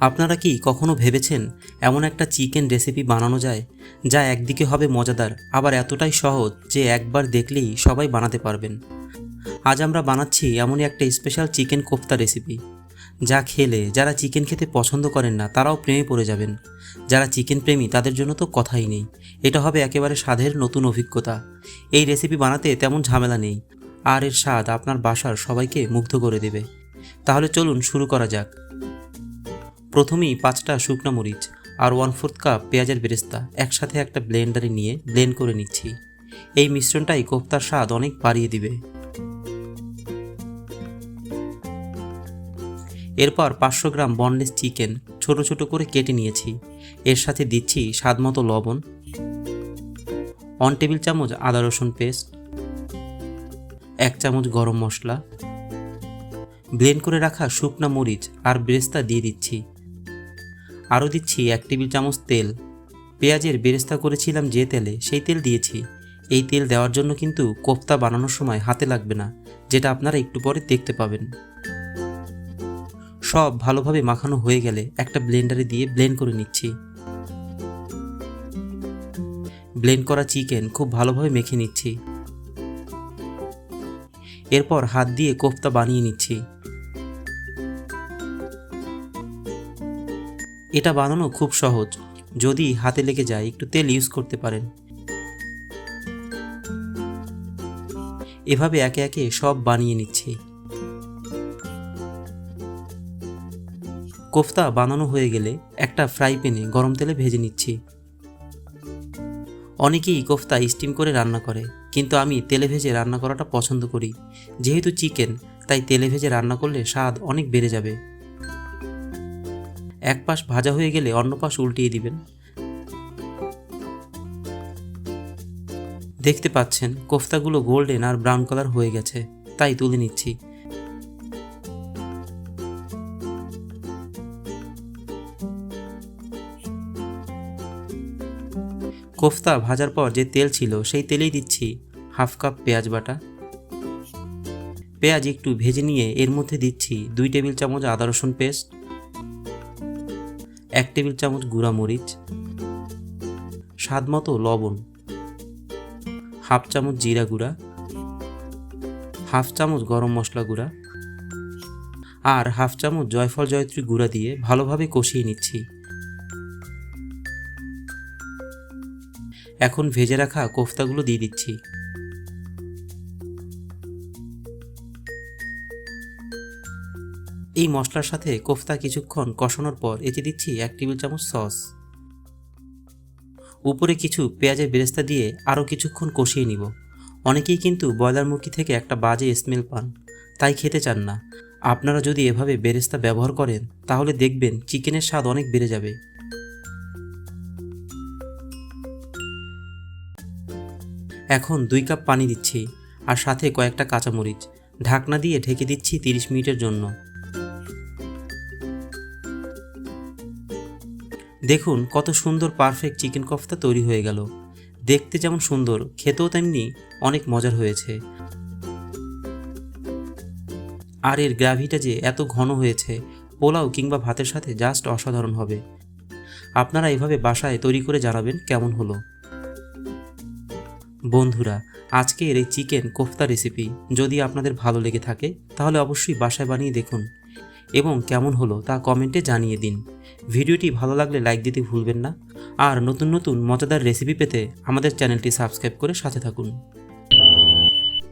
আপনারা কি কখনো ভেবেছেন এমন একটা চিকেন রেসিপি বানানো যায়, যা একদিকে হবে মজাদার, আবার এতটাই সহজ যে একবার দেখলেই সবাই বানাতে পারবেন? আজ আমরা বানাচ্ছি এমনই একটা স্পেশাল চিকেন কোফতা রেসিপি যা খেলে যারা চিকেন খেতে পছন্দ করেন না, তারাও প্রেমে পড়ে যাবেন। যারা চিকেন প্রেমী, তাদের জন্য তো কথাই নেই। এটা হবে একেবারে স্বাদের নতুন অভিজ্ঞতা। এই রেসিপি বানাতে তেমন ঝামেলা নেই, আর এর স্বাদ আপনার বাসার সবাইকে মুগ্ধ করে দেবে। তাহলে চলুন শুরু করা যাক। প্রথমেই পাঁচটা শুকনো মরিচ আর ওয়ান ফোর্থ কাপ পেঁয়াজের বেরেস্তা একসাথে একটা ব্লেন্ডারে নিয়ে ব্লেন্ড করে নিচ্ছি। এই মিশ্রণটাই কোফতার স্বাদ অনেক বাড়িয়ে দিবে। এরপর পাঁচশো গ্রাম বনলেস চিকেন ছোট ছোট করে কেটে নিয়েছি। এর সাথে দিচ্ছি স্বাদ মতো লবণ ওয়ান টেবিল চামচ আদা রসুন পেস্ট এক চামচ গরম মশলা ব্লেন্ড করে রাখা শুকনা মরিচ আর বেরেস্তা দিয়ে দিচ্ছি। আরও দিচ্ছি এক টেবিল চামচ তেল। পেঁয়াজের বেরেস্তা করেছিলাম যে তেলে, সেই তেল দিয়েছি। এই তেল দেওয়ার জন্য কিন্তু কোফতা বানানোর সময় হাতে লাগবে না, যেটা আপনারা একটু পরে দেখতে পাবেন। সব ভালোভাবে মাখানো হয়ে গেলে একটা ব্লেন্ডারে দিয়ে ব্লেন্ড করে নিচ্ছি। ব্লেন্ড করা চিকেন খুব ভালোভাবে মেখে নিচ্ছি। এরপর হাত দিয়ে কোফতা বানিয়ে নিচ্ছি। এটা বানানো খুব সহজ। যদি হাতে লেগে যায়, একটু তেল ইউজ করতে পারেন। এভাবে একে একে সব বানিয়ে নিচ্ছি। কোফতা বানানো হয়ে গেলে একটা ফ্রাই প্যানে গরম তেলে ভেজে নিচ্ছি। অনেকেই কোফতা স্টিম করে রান্না করে, কিন্তু আমি তেলে ভেজে রান্না করাটা পছন্দ করি। যেহেতু চিকেন তাই তেলে ভেজে রান্না করলে স্বাদ অনেক বেড়ে যাবে। এক পাশ ভাজা হয়ে গেলে অন্য পাশ উল্টিয়ে দিবেন। দেখতে পাচ্ছেন, কোফতাগুলো গোল্ডেন আর ব্রাউন কালার হয়ে গেছে, তাই তুলে নিচ্ছি। কোফতা ভাজার পর যে তেল ছিল, সেই তেলেই দিচ্ছি হাফ কাপ পেঁয়াজ বাটা। পেঁয়াজ একটু ভেজে নিয়ে এর মধ্যে দিচ্ছি দুই টেবিল চামচ আদা রসুন পেস্ট এক টেবিল চামচ গুঁড়া মরিচ স্বাদ মতো লবণ, হাফ চামচ জিরা গুঁড়া, হাফ চামচ গরম মশলা গুঁড়া আর হাফ চামচ জয়ফল জয়ত্রী গুঁড়া দিয়ে ভালোভাবে কষিয়ে নিচ্ছি। এখন ভেজে রাখা কোফতাগুলো দিয়ে দিচ্ছি। এই মশলার সাথে কোফতা কিছুক্ষণ কষানোর পর এতে দিচ্ছি এক টেবিল চামচ সস। উপরে কিছু পেঁয়াজের বেরেস্তা দিয়ে আরও কিছুক্ষণ কষিয়ে নিব। অনেকেই কিন্তু ব্রয়লার মুরগি থেকে একটা বাজে স্মেল পান, তাই খেতে চান না। আপনারা যদি এভাবে বেরেস্তা ব্যবহার করেন, তাহলে দেখবেন চিকেনের স্বাদ অনেক বেড়ে যাবে। এখন দুই কাপ পানি দিচ্ছি, আর সাথে কয়েকটা কাঁচামরিচ। ঢাকনা দিয়ে ঢেকে দিচ্ছি তিরিশ মিনিটের জন্য। দেখুন কত সুন্দর পারফেক্ট চিকেন কফতা তৈরি হয়ে গেল। দেখতে যেমন সুন্দর, খেতেও তেমনি অনেক মজার হয়েছে। আর এর গ্রাভিটা যে এত ঘন হয়েছে, পোলাও কিংবা ভাতের সাথে জাস্ট অসাধারণ হবে। আপনারা এভাবে বাসায় তৈরি করে জানাবেন কেমন হলো। বন্ধুরা, আজকের এই চিকেন কোফতা রেসিপি যদি আপনাদের ভালো লেগে থাকে, তাহলে অবশ্যই বাসায় বানিয়ে দেখুন। এবং কেমন হলো তা কমেন্টে জানিয়ে দিন। ভিডিওটি ভালো লাগলে লাইক দিতে ভুলবেন না। আর নতুন নতুন মজাদার রেসিপি পেতে আমাদের চ্যানেলটি সাবস্ক্রাইব করে সাথে থাকুন।